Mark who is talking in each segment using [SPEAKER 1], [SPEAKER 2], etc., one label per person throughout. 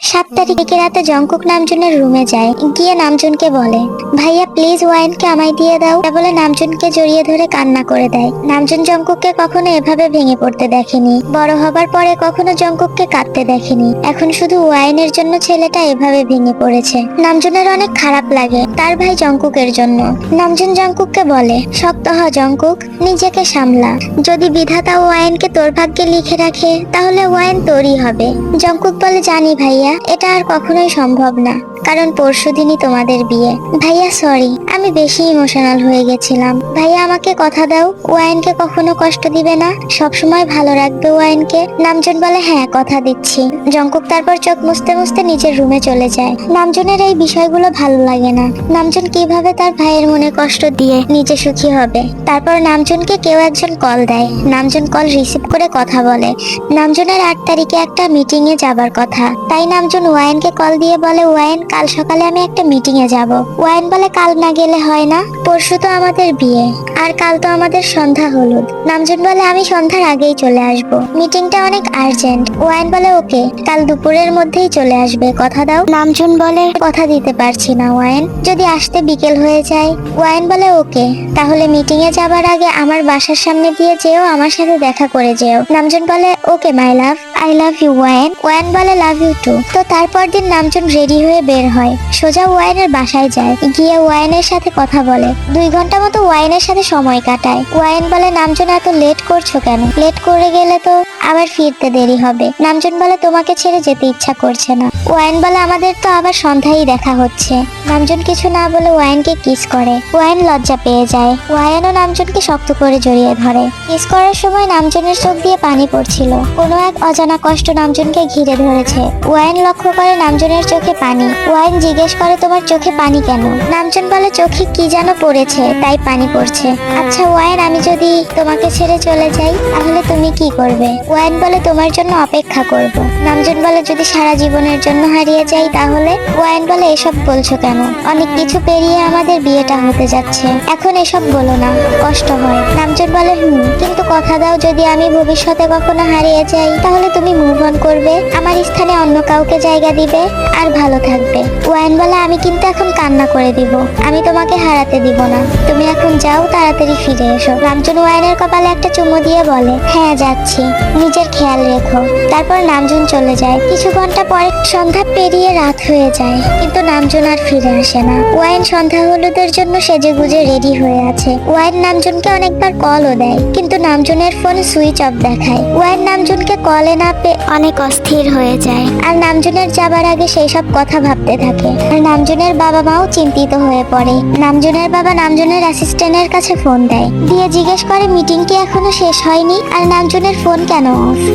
[SPEAKER 1] সাত তারিখে রাতে জঙ্কুক নামজনের রুমে যায়। গিয়ে নামজনকে বলে, ভাইয়া প্লিজ ওয়াইনকে আমায় দিয়ে দাও। বলে নামজনকে জড়িয়ে ধরে কান্না করে দেয়। নামজন জঙ্কুককে কখনো এভাবে ভেঙে পড়তে দেখেনি। বড় হবার পরে কখনো জঙ্কুককে কাঁদতে দেখেনি। এখন শুধু ওয়াইনের জন্য ছেলেটা এভাবে ভেঙে পড়েছে। নামজনের অনেক খারাপ লাগে তার ভাই জঙ্কুকের জন্য। নামজন জঙ্কুককে বলে, শক্ত হ জঙ্কুক নিজেকে সামলা। যদি বিধাতা ওয়াইনকে তোর ভাগ্যে লিখে রাখে, তাহলে ওয়াইন তোরই হবে। জঙ্কুক বলে, জানি ভাইয়া এটা আর কখনোই সম্ভব না, কারণ পরশুদিনই তোমাদের বিয়ে। ভাইয়া সরি আমি বেশি ইমোশনাল হয়ে গেছিলাম। ভাইয়া, আমাকে কথা দাও ওয়াইনকে কখনো কষ্ট দিবে না? সবসময় ভালো রাখবে ওয়াইনকে নামজন বলে হ্যাঁ কথা দিচ্ছি। জঙ্কুক তারপর চোখ মুছতে মুছতে নিজের রুমে চলে যায়। নামজনের এই বিষয়গুলো ভালো লাগে না। নামজন কীভাবে তার ভাইয়ের মনে কষ্ট দিয়ে নিজে সুখী হবে? তারপর নামজনকে কেউ একজন কল দেয়। নামজন কল রিসিভ করে কথা বলে। নামজনের আট তারিখে একটা মিটিং এ যাবার কথা। তাই নামজন ওয়াইনকে কল দিয়ে বলে, ওয়াইন, কাল সকালে আমি একটা মিটিং এ যাব। ওয়াইন বলে, কাল না গেলে হয় না। পরশু তো আমাদের বিয়ে, আর কাল তো আমাদের সন্ধ্যা হলুদ। নামজন বলে, আমি সন্ধ্যার আগেই চলে আসব। মিটিংটা অনেক আর্জেন্ট। ওয়াইন বলে, ওকে, কাল দুপুরের মধ্যেই চলে আসবে। কথা দাও। নামজন বলে, কথা দিতে পারছি না, ওয়াইন। যদি আসতে বিকেল হয়ে যায়। ওয়াইন বলে, ওকে, তাহলে মিটিং এ যাবার আগে আমার বাসার সামনে দিয়ে যেও, আমার সাথে দেখা করে যেও। নামজন বলে, okay, my love, I love you, wine. ওয়াইন বলে, লাভ ইউ টু। তো তারপর দিন নামজন রেডি হয়ে বের হয়। সোজা ওয়াইনের বাসায় যায়। গিয়ে ওয়াইনের সাথে কথা বলে। দুই ঘণ্টা মতো ওয়াইনের সাথে সময় কাটায়। ওয়াইন বলে নামজন এত লেট করছ কেন? লেট করে গেলে তো আবার ফিরতে দেরি হবে। নামজন বলে তোমাকে ছেড়ে যেতে ইচ্ছা করছে না। ওয়াইন বলে আমাদের তো আবার সন্ধ্যায় দেখা হচ্ছে। নামজন কিছু না বলে ওয়াইনকে কিস করে। ওয়াইন লজ্জা পেয়ে যায়। ওয়াইনও নামজনকে শক্ত করে জড়িয়ে ধরে। কিস করার সময় নামজনের চোখ দিয়ে পানি পড়ছিল। কোনো এক অজানা কষ্ট নামজনকে ঘিরে ধরেছে। ওয়াইন লক্ষ্য করে নামজনের চোখে পানি। ওয়াইন জিজ্ঞেস করে, তোমার চোখে পানি কেন? নামজন বলে চোখে কি যেন পড়েছে, তাই পানি পড়ছে। আচ্ছা ওয়াইন, আমি যদি তোমাকে ছেড়ে চলে যাই, তাহলে তুমি কি করবে? ওয়াইন বলে তোমার জন্য অপেক্ষা করব। নামজন বলে যদি সারা জীবনের জন্য হারিয়ে যাই তাহলে? ওয়াইন বলে এসব বলছো কেন? অনেক কিছু পেরিয়ে আমাদের বিয়েটা হতে যাচ্ছে। এখন এসব বলো না, কষ্ট হয়। নামজন বলে, হুম, কিন্তু কথা দাও যদি আমি ভবিষ্যতে কখনো হারিয়ে যাই, তাহলে তুমি মুভ অন করবে? আমার স্থানে অন্য কাউকে জায়গা দিবে? আর ভালো থাকবে। ওয়াইন বলে, আমি কিন্তু এখন কান্না করে দিব। আমি তোমাকে হারাতে দিব না। তুমি এখন যাও, তাড়াতাড়ি ফিরে এসো। রামজন ওয়াইনের কপালে একটা চুমু দিয়ে বলে হ্যাঁ যাচ্ছি। নিজের খেয়াল রেখো। তারপর নামজন চলে যায়। কিছু ঘণ্টা পরে সন্ধ্যা পেরিয়ে রাত হয়ে যায়। কিন্তু নামজন আর ফিরে আসে না। ওয়াইন সন্ধ্যা হলুদের জন্য সেজে গুজে রেডি হয়ে আছে। ওয়াইন নামজনকে অনেকবার কলও দেয়। কিন্তু নামজনের ফোন সুইচ অফ দেখায়। ওয়াইন নামজনকে কলে না পেয়ে অনেক অস্থির হয়ে যায়। আর নামজনের যাবার আগে সেই সব কথা ভাবতে থাকে। আর নামজনের বাবা মাও চিন্তিত হয়ে পড়ে। নামজনের বাবা নামজনের অ্যাসিস্ট্যান্টের কাছে ফোন দেয়। দিয়ে জিজ্ঞেস করে, মিটিং কি এখনও শেষ হয়নি? আর নামজনের ফোন কেন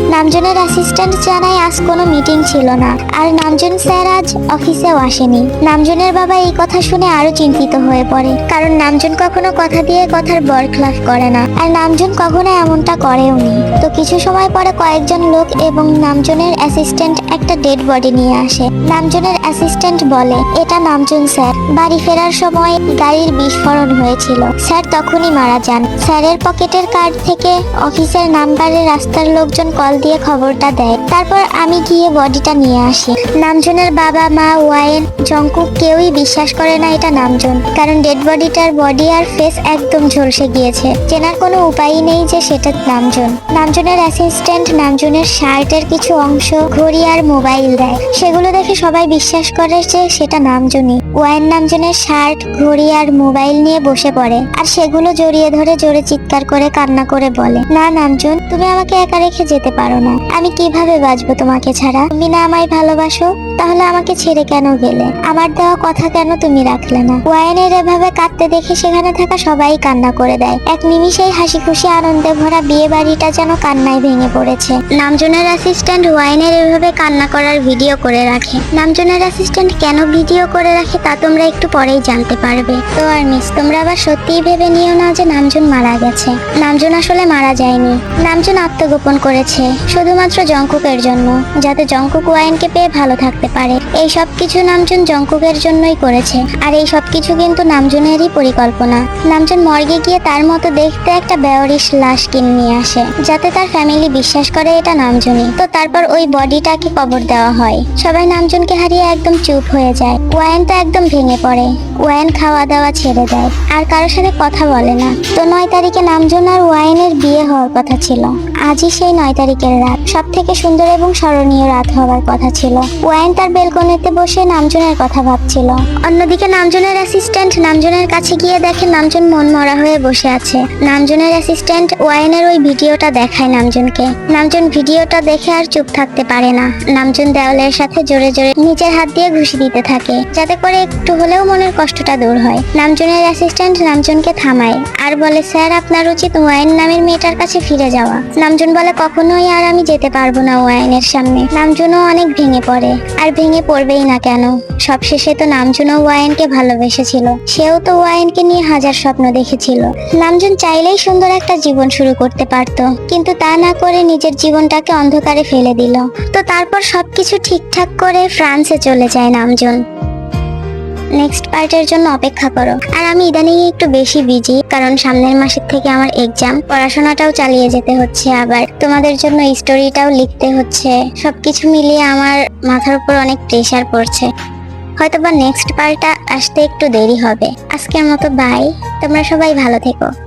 [SPEAKER 1] নামজনের অ্যাসিস্ট্যান্ট জানায়, আজ কোনো মিটিং ছিল না। আর নামজন স্যার আজ অফিসেও আসেনি। নামজনের বাবা এই কথা শুনে আরও চিন্তিত হয়ে পড়ে। কারণ নামজন কখনো কথা দিয়ে কথার বরখলাফ করে না। আর নামজন কখনো এমনটা করেও নি। তো কিছু সময় পরে কয়েকজন লোক এবং নামজনের অ্যাসিস্ট্যান্ট একটা ডেড বডি নিয়ে আসে। নামজনের অ্যাসিস্ট্যান্ট বলে, এটা নামজন স্যার। বাড়ি ফেরার সময় গাড়ির বিস্ফোরণ হয়েছিল। স্যার তখনই মারা যান। স্যারের পকেটের কার্ড থেকে অফিসের নাম্বারে রাস্তার লোকজন কল দিয়ে খবরটা দেয়। তারপর আমি গিয়ে বডিটা নিয়ে আসি। নামজনের বাবা, মা, ওয়াইন, জঙ্কু কেউই বিশ্বাস করে না এটা নামজন। কারণ ডেড বডিটার বডি আর ফেস একদম ঝলসে গিয়েছে। চেনার কোনো উপায়ই নেই যে সেটা নামজন। নামজনের অ্যাসিস্ট্যান্ট নামজনের শার্টের কিছু অংশ, ঘড়ি আর মোবাইল দেয়। সেগুলো দেখে সবাই বিশ্বাস করে যে সেটা নামজনই। ওয়াইন নামজনের শার্ট, ঘড়ি আর মোবাইল নিয়ে বসে পড়ে আর সেগুলো জড়িয়ে ধরে জোরে চিৎকার করে, কান্না করে বলে, না নামজন তুমি আমাকে একা রেখে যেতে পারো না। আমি কীভাবে বাঁচবো তোমাকে ছাড়া? তুমি না আমায় ভালোবাসো? তাহলে আমাকে ছেড়ে কেন গেলে? আমার দেওয়া কথা কেন তুমি রাখলে না? ওয়াইনের এভাবে কাঁদতে দেখে সেখানে থাকা সবাই কান্না করে দেয়। এক নিমিষেই হাসি খুশি আনন্দে ভরা বিয়ে বাড়িটা যেন কান্নায় ভেঙে পড়েছে। নামজনের অ্যাসিস্ট্যান্ট ওয়াইনের এভাবে কান্না করার ভিডিও করে রাখে। নামজনের অ্যাসিস্ট্যান্ট কেন ভিডিও করে রাখে তা তোমরা একটু পরেই জানতে পারবে। তো আর মিস, তোমরা আবার সত্যিই ভেবে নিও না যে নামজুন মারা গেছে। নামজুন আসলে মারা যায়নি। নামজুন আত্মগোপন করেছে, শুধুমাত্র জঙ্কুকের জন্য, যাতে জঙ্কুক ওয়াইনকে পেয়ে ভালো থাকতে পারে। এই সব কিছু নামজুন জঙ্কুকের জন্যই করেছে। আর এই সব কিছু কিন্তু নামজুনেরই পরিকল্পনা। নামজুন মর্গে গিয়ে তার মতো দেখতে একটা বেওরিশ লাশ কিনে নিয়ে আসে, যাতে তার ফ্যামিলি বিশ্বাস করে এটা নামজুনি তো তারপর ওই বডিটাকে কবর দেওয়া হয়। সবাই নামজুনকে হারিয়ে একদম চুপ হয়ে যায়। ওয়াইন তো একদম ভেঙে পড়ে। ওয়াইন খাওয়া দাওয়া ছেড়ে দেয়। আর কারোর সাথে কথা বলে না। তো নয় তারিখে নামজুন আর ওয়াইনের বিয়ে হওয়ার কথা ছিল। আজই সেই নয় তারিখের রাত। সব থেকে সুন্দর এবং স্মরণীয় রাত হওয়ার কথা ছিল। ওয়াইন তার বেলকনিতে বসে নামজুনের কথা ভাবছিল। অন্যদিকে নামজুনের অ্যাসিস্ট্যান্ট নামজুনের কাছে গিয়ে দেখে নামজুন মন মরা হয়ে বসে আছে। নামজুনের অ্যাসিস্ট্যান্ট ওয়াইনের ওই ভিডিওটা দেখায় নামজুনকে। নামজুন ভিডিওটা দেখে আর চুপ থাকতে পারে না। নামজুন দেওয়ালের সাথে জোরে জোরে নিজের হাত দিয়ে ঘুষি দিতে থাকে, যাতে করে একটু হলেও মনের কষ্টটা দূর হয়। নামজুনের অ্যাসিস্ট্যান্ট নামজুনকে থামায়, আর বলে, স্যার, আপনার উচিত ওয়াইন নামের মেয়েটার কাছে ফিরে যাওয়া। নামজন বলে, কখনোই আর আমি যেতে পারব না ওয়াইনের সামনে। নামজুনও অনেক ভেঙে পড়ে, আর ভেঙে পড়বেই না কেন? সবশেষে তো নামজুনও ওয়াইনকে ভালোবেসেছিল। সেও তো ওয়াইনকে নিয়ে হাজার স্বপ্ন দেখেছিল। নামজুন চাইলেই সুন্দর একটা জীবন শুরু করতে পারত, কিন্তু তা না করে নিজের জীবনটাকে অন্ধকারে ফেলে দিল। তো তারপর সবকিছু ঠিকঠাক করে ফ্রান্সে চলে যায় নামজুন। নেক্সট পার্টের জন্য অপেক্ষা করো। আর আমি ইদানিং একটু বেশি বিজি কারণ সামনের মাসের থেকে আমার এক্সাম পড়াশোনাটাও চালিয়ে যেতে হচ্ছে আবার। তোমাদের জন্য স্টোরিটাও লিখতে হচ্ছে। সবকিছু মিলিয়ে আমার মাথার উপর অনেক প্রেশার পড়ছে। হয়তো বা নেক্সট পার্টটা আসতে একটু দেরি হবে। আজকের মতো বাই তোমরা সবাই ভালো থেকো।